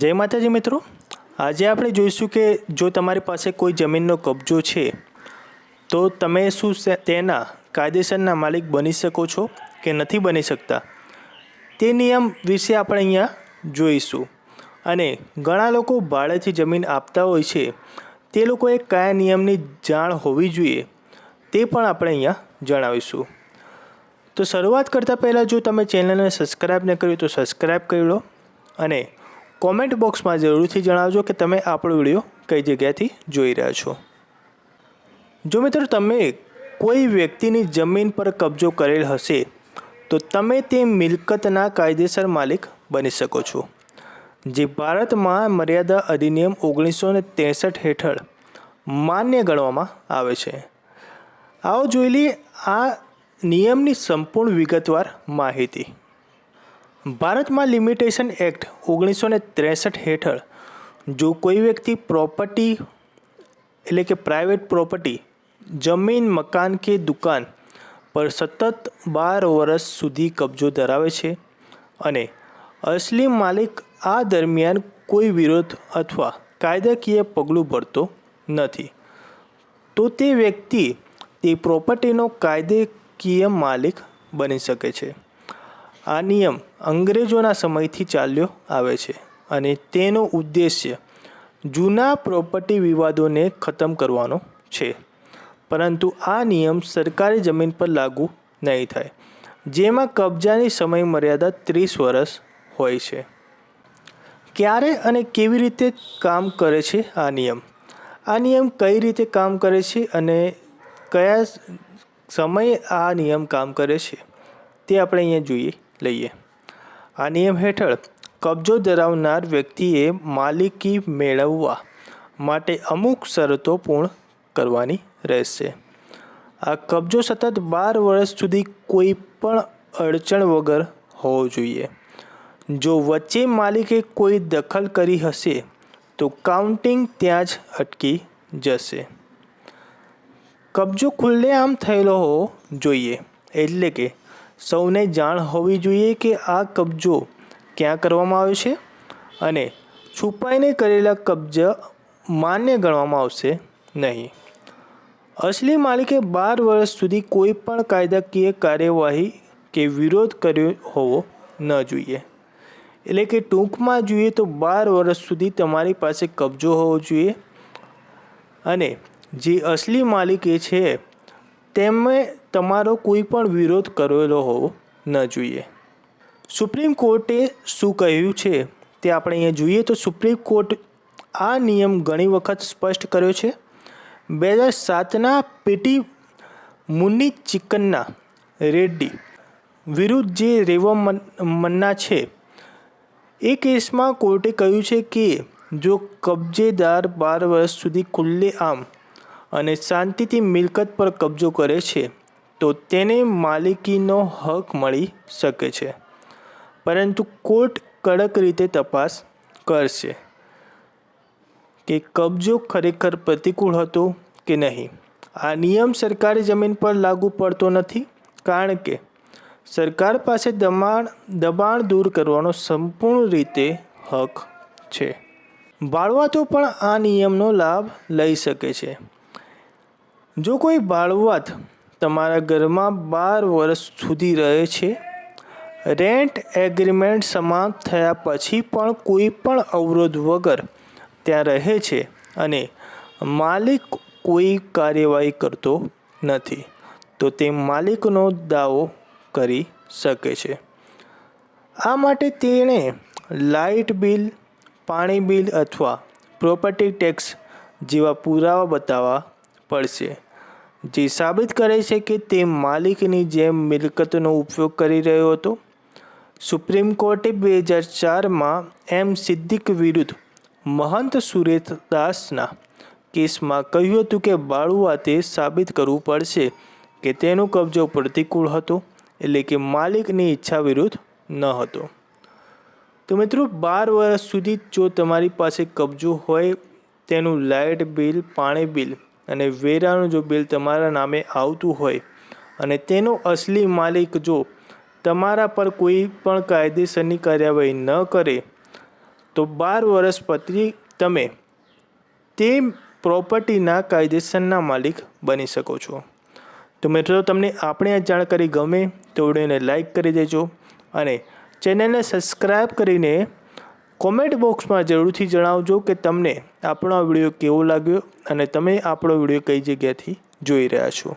જય માતાજી મિત્રો. આજે આપણે જોઈશું કે જો તમારી પાસે કોઈ જમીનનો કબજો છે, તો તમે શું તેના કાયદેસરના માલિક બની શકો છો કે નથી બની શકતા? તે નિયમ વિશે આપણે અહીંયા જોઈશું. અને ઘણા લોકો ભાડેથી જમીન આપતા હોય છે, તે લોકોએ કયા નિયમની જાણ હોવી જોઈએ, તે પણ આપણે અહીંયા જણાવીશું. તો શરૂઆત કરતાં પહેલાં જો તમે ચેનલને સબસ્ક્રાઈબ ન કર્યું તો સબસ્ક્રાઈબ કરી લો અને કોમેન્ટ બોક્સમાં જરૂરથી જણાવજો કે તમે આપણો વીડિયો કઈ જગ્યાથી જોઈ રહ્યા છો. જો મિત્રો તમે કોઈ વ્યક્તિની જમીન પર કબજો કરેલ હશે, તો તમે તે મિલકતના કાયદેસર માલિક બની શકો છો. જે ભારતમાં મર્યાદા અધિનિયમ ઓગણીસો ને ત્રેસઠ હેઠળ માન્ય ગણવામાં આવે છે. આવો જોઈ લઈએ આ નિયમની સંપૂર્ણ વિગતવાર માહિતી. ભારતમાં લિમિટેશન એક્ટ ઓગણીસો ને ત્રેસઠ હેઠળ જો કોઈ વ્યક્તિ પ્રોપર્ટી, એટલે કે પ્રાઇવેટ પ્રોપર્ટી, જમીન, મકાન કે દુકાન પર સતત બાર વર્ષ સુધી કબજો ધરાવે છે અને અસલી માલિક આ દરમિયાન કોઈ વિરોધ અથવા કાયદાકીય પગલું ભરતો નથી. તો તે વ્યક્તિ તે પ્રોપર્ટીનો કાયદેકીય માલિક બની શકે છે. આ નિયમ અંગ્રેજોના સમયથી ચાલ્યો આવે છે અને તેનો ઉદ્દેશ્ય જૂના પ્રોપર્ટી વિવાદોને ખતમ કરવાનો છે. પરંતુ આ નિયમ સરકારી જમીન પર લાગુ નહીં થાય, જેમાં કબજાની સમય મર્યાદા ત્રીસ વર્ષ હોય છે. ક્યારે અને કેવી રીતે કામ કરે છે આ નિયમ? આ નિયમ કઈ રીતે કામ કરે છે અને કયા સમયે આ નિયમ કામ કરે છે તે આપણે અહીંયા જોઈએ. લઈએ. આ નિયમ હેઠળ કબજો ધરાવનાર વ્યક્તિએ માલિકી મેળવવા માટે અમુક શરતો પૂર્ણ કરવાની રહેશે. આ કબજો સતત બાર વર્ષ સુધી કોઈ પણ અડચણ વગર હોવો જોઈએ. જો વચ્ચે માલિકે કોઈ દખલ કરી હશે, તો કાઉન્ટિંગ ત્યાં જ અટકી જશે. કબજો ખુલ્લેઆમ થયેલો હોવો જોઈએ, એટલે કે સૌને જાણ હોવી જોઈએ કે આ કબજો ક્યાં કરવામાં આવ્યો છે અને છુપાઈને કરેલા કબજા માન્ય ગણવામાં આવશે નહીં. અસલી માલિકે બાર વર્ષ સુધી કોઈ પણ કાયદાકીય કાર્યવાહી કે વિરોધ કર્યો હોવો ન જોઈએ. એટલે કે ટૂંકમાં જોઈએ તો બાર વર્ષ સુધી તમારી પાસે કબજો હોવો જોઈએ અને જે અસલી માલિક છે તેમે તમારો કોઈ પણ વિરોધ કરેલો હોવો ન જોઈએ. સુપ્રીમ કોર્ટે શું કહ્યું છે તે આપણે અહીંયા જોઈએ તો સુપ્રીમ કોર્ટ આ નિયમ ઘણી વખત સ્પષ્ટ કર્યો છે. બે હજાર સાતના પેટી મુન્ની ચિકન્ના રેડ્ડી વિરુદ્ધ જે રેવા મન, મન્ના છે, એ કેસમાં કોર્ટે કહ્યું છે કે જો કબજેદાર બાર વર્ષ સુધી ખુલ્લેઆમ અને શાંતિથી મિલકત પર કબજો કરે છે, તો તેને માલિકીનો હક મળી શકે છે. પરંતુ કોર્ટ કડક રીતે તપાસ કરશે કે કબજો ખરેખર પ્રતિકૂળ હતો કે નહીં. આ નિયમ સરકારી જમીન પર લાગુ પડતો નથી, કારણ કે સરકાર પાસે દબાણ દબાણ દૂર કરવાનો સંપૂર્ણ રીતે હક છે. બાળવાતો પણ આ નિયમનો લાભ લઈ શકે છે. જો કોઈ બાળવાત તમારા ઘરમાં બાર વર્ષ સુધી રહે છે રેન્ટ એગ્રીમેન્ટ સમાપ્ત થયા પછી પણ કોઈ પણ અવરોધ વગર ત્યાં રહે છે અને માલિક કોઈ કાર્યવાહી કરતો નથી, તો તે માલિકનો દાવો કરી શકે છે. આ માટે તેણે લાઇટ બિલ, પાણી બિલ અથવા પ્રોપર્ટી ટેક્સ જેવા પુરાવા બતાવવા પડશે. જે સાબિત કરે છે કે તે માલિકની જેમ મિલકતનો ઉપયોગ કરી રહ્યો હતો. સુપ્રીમ કોર્ટે બે હજાર ચારમાં એમ સિદ્દીક વિરુદ્ધ મહંત સુરેશદાસના કેસમાં કહ્યું હતું કે બાળુઆતે સાબિત કરવું પડશે કે તેનો કબજો પ્રતિકૂળ હતો, એટલે કે માલિકની ઈચ્છા વિરુદ્ધ ન હતો. તો મિત્રો, બાર વર્ષ સુધી જો તમારી પાસે કબજો હોય, તેનું લાઇટ બિલ, પાણી બિલ અને વેરાનું જો બિલ તમારા નામે આવતું હોય અને તેનો અસલી માલિક જો તમારા પર કોઈ પણ કાયદેસરની કાર્યવાહી ન કરે, તો બાર વર્ષ પછી તમે તે પ્રોપર્ટીના કાયદેસરના માલિક બની શકો છો. તો મિત્રો, તમને આપણે આ જાણકારી ગમે તો વિડીયોને લાઈક કરી દેજો અને ચેનલને સબસ્ક્રાઈબ કરીને કોમેન્ટ બોક્સમાં જરૂરથી જણાવજો કે તમને આપણો આ વીડિયો કેવો લાગ્યો અને તમે આપણો વીડિયો કઈ જગ્યાથી જોઈ રહ્યા છો.